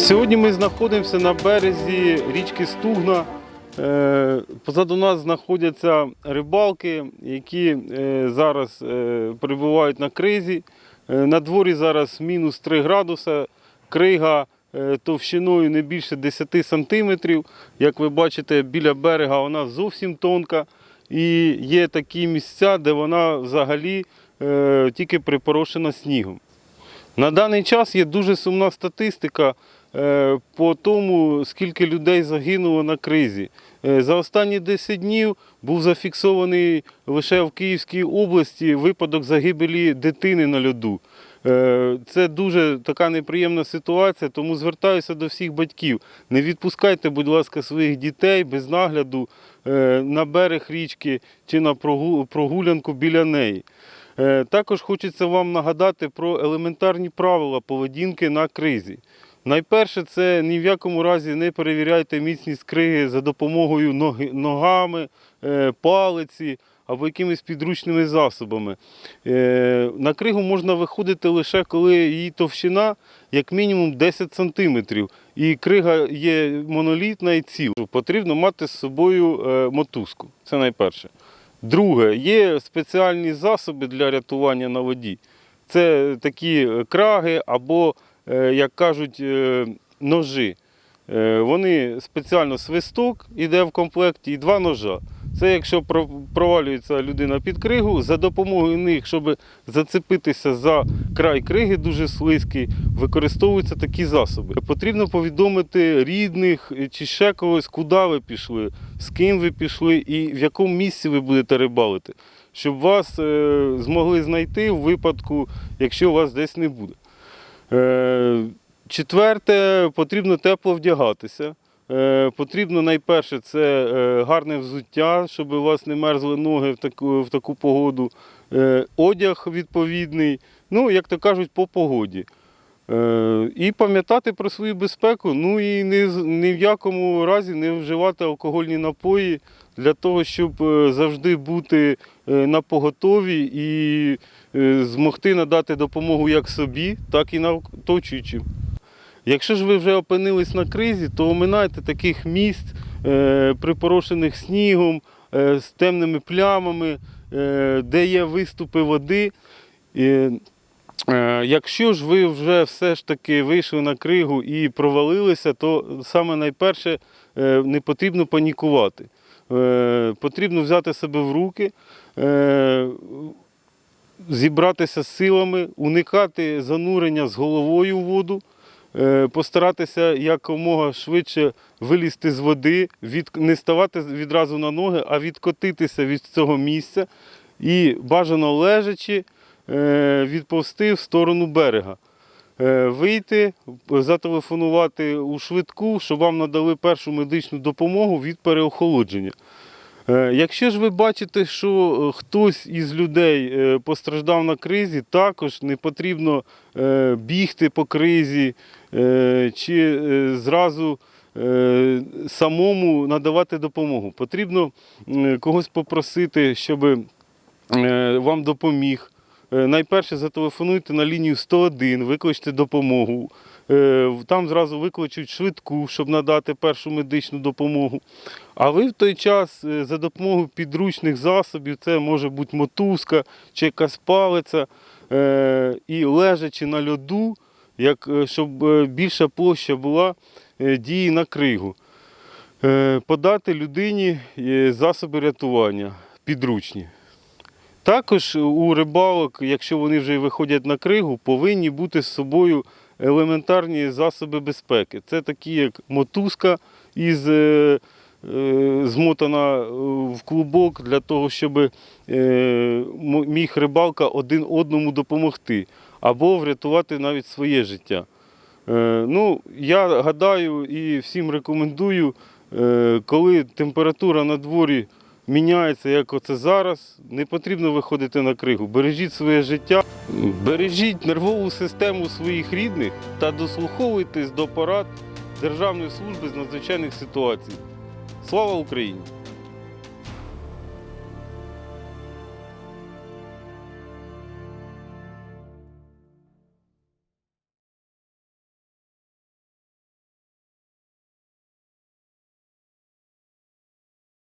Сьогодні ми знаходимося на березі річки Стугна. Е, Позаду нас знаходяться рибалки, які е, зараз е, перебувають на кризі. На дворі зараз мінус 3 градуса, крига товщиною не більше 10 сантиметрів. Як ви бачите, біля берега вона зовсім тонка. І є такі місця, де вона взагалі тільки припорошена снігом. На даний час є дуже сумна статистика по тому, скільки людей загинуло на кризі. Е, За останні 10 днів був зафіксований лише в Київській області випадок загибелі дитини на льоду. Е, Це дуже така неприємна ситуація, тому звертаюся до всіх батьків. Не відпускайте, будь ласка, своїх дітей без нагляду е, на берег річки чи на прогулянку біля неї. Е, Також хочеться вам нагадати про елементарні правила поведінки на кризі. Найперше, це ні в якому разі не перевіряйте міцність криги за допомогою ногами, е, палиці або якимись підручними засобами. Е, На кригу можна виходити лише коли її товщина як мінімум 10 см, і крига є монолітна і ціла. Потрібно мати з собою е, мотузку. Це найперше. Друге, є спеціальні засоби для рятування на воді. Це такі краги або, як кажуть, е, ножи. Е, Вони спеціально свисток іде в комплекті і два ножа. Це якщо провалюється людина під кригу, за допомогою них, щоб зацепитися за край криги дуже слизький, використовуються такі засоби. Потрібно повідомити рідних чи ще когось, куди ви пішли, з ким ви пішли і в якому місці ви будете рибалити, щоб вас е, змогли знайти в випадку, якщо вас десь не буде. Е, Четверте, потрібно тепло вдягатися. Е, Потрібно найперше це е, гарне взуття, щоб у вас не мерзли ноги в таку, в таку погоду. Одяг відповідний, ну, як то кажуть, по погоді. І пам'ятати про свою безпеку, ну і ні, ні в якому разі не вживати алкогольні напої для того, щоб е, завжди бути е, на поготові і е, змогти надати допомогу як собі, так і оточуючим. Якщо ж ви вже опинились на кризі, то оминайте таких місць, припорошених снігом, з темними плямами, де є виступи води. Якщо ж ви вже все ж таки вийшли на кригу і провалилися, то саме найперше не потрібно панікувати. Е, Потрібно взяти себе в руки, е, зібратися з силами, уникати занурення з головою в воду, е, постаратися якомога швидше вилізти з води, від, не ставати відразу на ноги, а відкотитися від цього місця і бажано лежачи відповсти в сторону берега. Е, Вийти, зателефонувати у швидку, щоб вам надали першу медичну допомогу від переохолодження. Е, Якщо ж ви бачите, що е, хтось із людей постраждав на кризі, також не потрібно бігти по кризі чи зразу самому надавати допомогу. Потрібно когось попросити, щоб вам допоміг. Е, Найперше зателефонуйте на лінію 101, викличте допомогу. Е, Там зразу викличуть швидку, щоб надати першу медичну допомогу. А ви в той час е, за допомогою підручних засобів, це може бути мотузка чи якась палиця, і лежачи на льоду, як, щоб більша площа була дії на кригу. Подати людині засоби рятування підручні. Також у рибалок, якщо вони вже виходять на кригу, повинні бути з собою елементарні засоби безпеки. Це такі, як мотузка із, е, е, змотана е, в клубок для того, щоб міг рибалка один одному допомогти або врятувати навіть своє життя. Ну, я гадаю і всім рекомендую, коли температура на дворі міняється, як оце зараз, не потрібно виходити на кригу. Бережіть своє життя, бережіть нервову систему своїх рідних та дослуховуйтесь до порад Державної служби з надзвичайних ситуацій. Слава Україні!